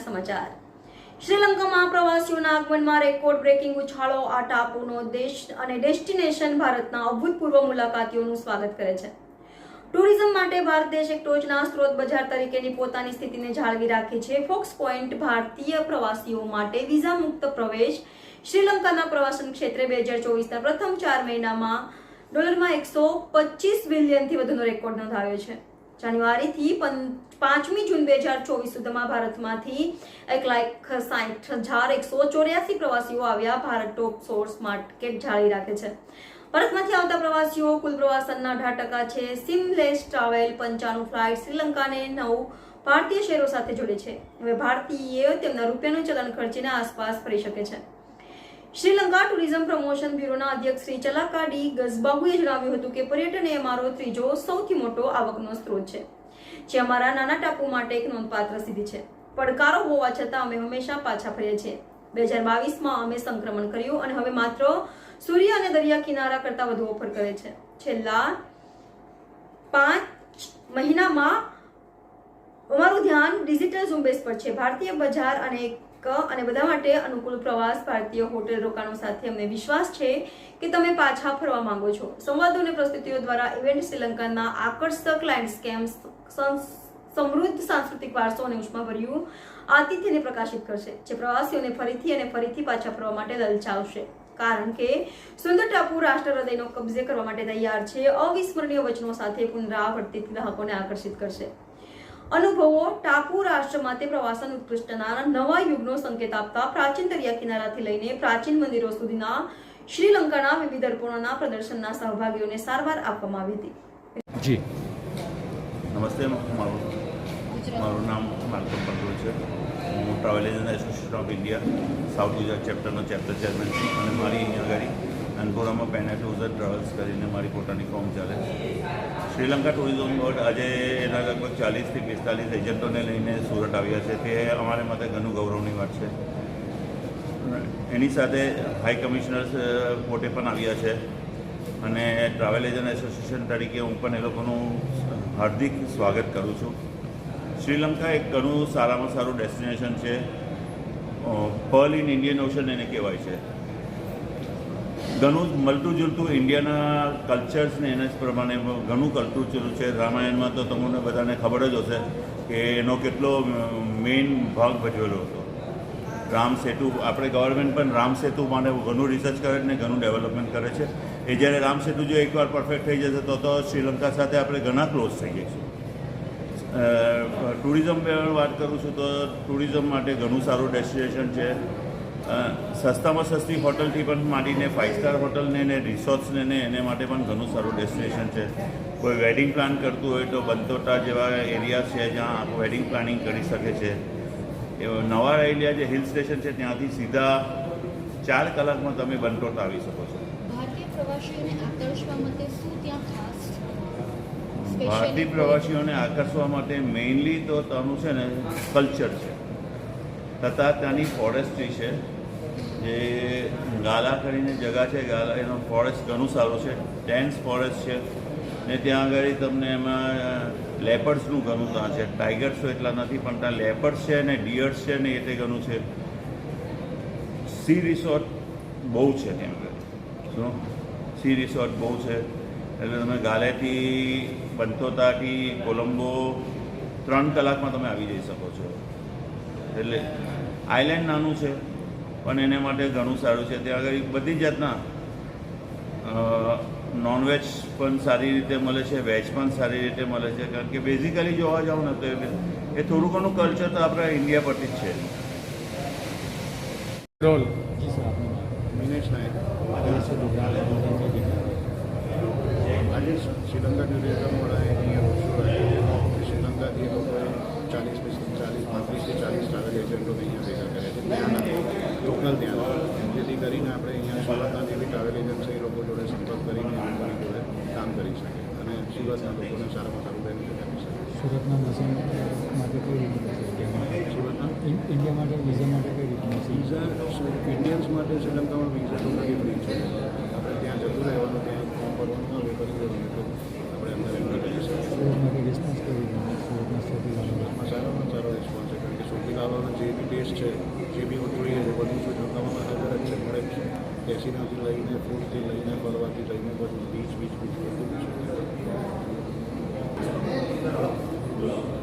સમાચાર. શ્રીલંકામાં પ્રવાસીઓના આગમનમાં record breaking ઉછાળો આ ટાપુનો દેશ અને ડેસ્ટિનેશન ભારતના અભૂતપૂર્વ મુલાકાતીઓનું સ્વાગત કરે છે. ટુરિઝમ માટે ભારત દેશ એક ટોચના સ્ત્રોત બજાર તરીકેની પોતાની સ્થિતિને જાળવી રાખે છે. ફોક્સ પોઈન્ટ ભારતીય પ્રવાસીઓ માટે વિઝા મુક્ત પ્રવેશ. શ્રીલંકાના પ્રવાસન ક્ષેત્રે બે હજાર ચોવીસના પ્રથમ ચાર મહિનામાં ડોલરમાં એકસો પચીસ બિલિયનથી વધુનો રેકોર્ડ નોંધાવ્યો છે. જાન્યુઆરીથી પાંચમી જૂન બે હજાર ચોવીસ સુધીમાં ભારતમાંથી એક લાખ સાઠ હજાર એકસો ચોર્યાસી પ્રવાસીઓ આવ્યા ભારત ટોપ સોર્સ માર્કેટ જાળવી રાખે છે. ભારતમાંથી આવતા પ્રવાસીઓ, કુલ પ્રવાસનના અઢાર ટકા છે. સિમલેસ ટ્રાવેલ પંચાણું ફ્લાઇટ શ્રીલંકાને નવ ભારતીય શહેરો સાથે જોડે છે. હવે ભારતીય તેમના રૂપિયાનું ચલણ ખર્ચીને આસપાસ ફરી શકે છે. શ્રીલંકા ટુરિઝમ પ્રમોશન બ્યુરોના અધ્યક્ષ શ્રી ચલાકાડી ગઝબાહુએ જણાવ્યું હતું કે પર્યટન એ અમારો ત્રીજો સૌથી મોટો આવકનો સ્ત્રોત છે, જે અમારા નાના ટાપુ માટે એક નોંધપાત્ર સિદ્ધિ છે. પડકારો હોવા છતાં અમે હંમેશા પાછા ફરીએ છીએ. બે હજાર બાવીસમાં અમે સંક્રમણ કર્યું અને હવે માત્ર સૂર્ય અને દરિયા કિનારા કરતા વધુ ઓફર કરે છે. છેલ્લા પાંચ મહિનામાં અમારું ધ્યાન ડિજિટલ ઝુંબેશ પર છે. ભારતીય બજાર અને અને બધા માટે અનુકૂળ પ્રવાસ, ભારતીય હોટેલ રોકાણો સાથે અમને વિશ્વાસ છે કે તમે પાછા ફરવા માંગો છો. સંવાદો અને પ્રસ્તુતિઓ દ્વારા ઇવેન્ટ શ્રીલંકાના આકર્ષક લેન્ડસ્કેપ સમૃદ્ધ સાંસ્કૃતિક વારસો અને ઉષ્માભર્યું આતિથ્યને પ્રકાશિત કરશે જે પ્રવાસીઓને ફરીથી અને ફરીથી પાછા ફરવા માટે લલચાવશે. કારણ કે સુંદર ટાપુ રાષ્ટ્ર હૃદયનો કબજે કરવા માટે તૈયાર છે અવિસ્મરણીય વચનો સાથે પુનરાવર્તિત ગ્રાહકોને આકર્ષિત કરશે. અનુભવો ટાપુ રાષ્ટ્ર માટે પ્રવાસન ઉત્કૃષ્ટના નવા યુગનો સંકેત આપતા પ્રાચીન દરિયા કિનારાથી લઈને પ્રાચીન મંદિરો સુધીના શ્રીલંકાના વિવિધ અર્પણોના પ્રદર્શનના સહભાગીઓને સારવાર આપવામાં આવી હતી. જી. નમસ્તે મારું નામ માલકમ પટેલ છે. હું Travel Agent Association of India South Gujarat ચેપ્ટરનો chapter chairman છું અને મારી અહીંયા આગળ અનપુરામાં પેનાક્લુઝર ટ્રાવેલ્સ કરીને મારી પોતાની ફોર્મ ચાલે છે. શ્રીલંકા ટુરિઝમ બોર્ડ આજે એના લગભગ ચાલીસથી પિસ્તાલીસ એજન્ટોને લઈને સુરત આવ્યા છે. તે અમારા માટે ઘણું ગૌરવની વાત છે. એની સાથે હાઈ કમિશનર્સ પોતે પણ આવ્યા છે. અને ટ્રાવેલ એજન્ટ એસોસિએશન તરીકે હું પણ એ લોકોનું હાર્દિક સ્વાગત કરું છું. શ્રીલંકા એક ઘણું સારામાં સારું ડેસ્ટિનેશન છે. પર્લ ઇન ઇન્ડિયન ઓશન એને કહેવાય છે. ઘણું મળતું જુલતું ઇન્ડિયાના કલ્ચર્સને એના જ પ્રમાણે ઘણું કરતું જુલું છે. રામાયણમાં તો તમને બધાને ખબર જ હશે કે એનો કેટલો મેઇન ભાગ ભજવેલો હતો. રામ સેતુ, આપણે ગવર્મેન્ટ પણ રામ સેતુ માટે ઘણું રિસર્ચ કરે છે ને ઘણું ડેવલપમેન્ટ કરે છે. એ જ્યારે રામ સેતુ જો એકવાર પરફેક્ટ થઈ જશે તો તો શ્રીલંકા સાથે આપણે ઘણા ક્લોઝ થઈ જઈશું. ટુરિઝમ વાત કરું છું તો ટુરિઝમ માટે ઘણું સારું ડેસ્ટિનેશન છે. સસ્તામાં સસ્તી હોટલથી પણ માંડીને ફાઇવ સ્ટાર હોટલને ને રિસોર્ટ્સને ને એને માટે પણ ઘણું સારું ડેસ્ટિનેશન છે. કોઈ વેડિંગ પ્લાન કરતું હોય તો બંતોટા જેવા એરિયા છે જ્યાં વેડિંગ પ્લાનિંગ કરી શકે છે. નવા એરિયા જે હિલ સ્ટેશન છે ત્યાંથી સીધા ચાર કલાકમાં તમે બંટોટા આવી શકો છો. ભારતીય પ્રવાસીઓને આકર્ષવા માટે શું ત્યાં ખાસ ભારતીય પ્રવાસીઓને આકર્ષવા માટે મેઇનલી તો ત્યાંનું છે ને કલ્ચર છે. તથા ત્યાંની ફોરેસ્ટ્રી છે. જે ગાલા કરીને જગા છે, ગાલા એનો ફોરેસ્ટ ઘણું સારું છે. ડેન્સ ફોરેસ્ટ છે. ને ત્યાં આગળ તમને એમાં લેપર્સનું ઘણું ત્યાં છે. ટાઈગર્સ તો એટલા નથી, પણ ત્યાં લેપર્સ છે ને ડિયર્સ છે ને એ તે ઘણું છે. સી રિસોર્ટ બહુ છે ત્યાં આગળ. શું? સી રિસોર્ટ બહુ છે. એટલે તમે ગાલેથી બંતોતાથી કોલંબો ત્રણ કલાકમાં તમે આવી જઈ શકો છો. એટલે આઇલેન્ડ નાનું છે પણ એને માટે ઘણું સારું છે. ત્યાં આગળ બધી જાતના નોનવેજ પણ સારી રીતે મળે છે વેજ પણ સારી રીતે મળે છે. કારણ કે બેઝિકલી જોવા જાઓ ને તો એ એ થોડું ઘણું કલ્ચર તો આપણા ઇન્ડિયા પરથી જ છે. રોલ. દિનેશ નાયક. આજે શ્રીલંકા ટુરિઝમવાળાએ અહીંયા રોડ રાખ્યો કે શ્રીલંકાથી એ લોકોએ ચાલીસ ચાલીસ પાંત્રીસથી ચાલીસ ટ્રાવેલ એજન્ટોને અહીંયા ભેગા કર્યા છે. ત્યાંના લોકલ ત્યાં જેથી કરીને આપણે અહીંયા સુરતના જે બી ટ્રાવેલ એજન્ટ છે એ લોકો જોડે સંપર્ક કરીને એ લોકોની જોડે કામ કરી શકીએ અને સુરતના લોકોને સારામાં સારું બેનિફિટ આપી શકીએ સુરતના મશીન માટે કઈ છે? ઇન્ડિયામાં સુરતના? ઇન- ઇન્ડિયા માટે વિઝા માટે કઈ રીતનું છે? ઇન્ડિયન્સ માટે શ્રીલંકામાં વિઝા માટે રિસ્પોન્સ કેવો સારામાં સારો રિસ્પોન્સ છે કારણ કે સુખીલાવાનો જે બી ટેસ્ટ છે જે બી જોઈએ છે બધું શું જોતામાં આગળ જ છે મળે છે કેસિનોથી લઈને ફૂડથી લઈને ફરવાથી લઈને બધું બીચ બીચ બીચ બધું છે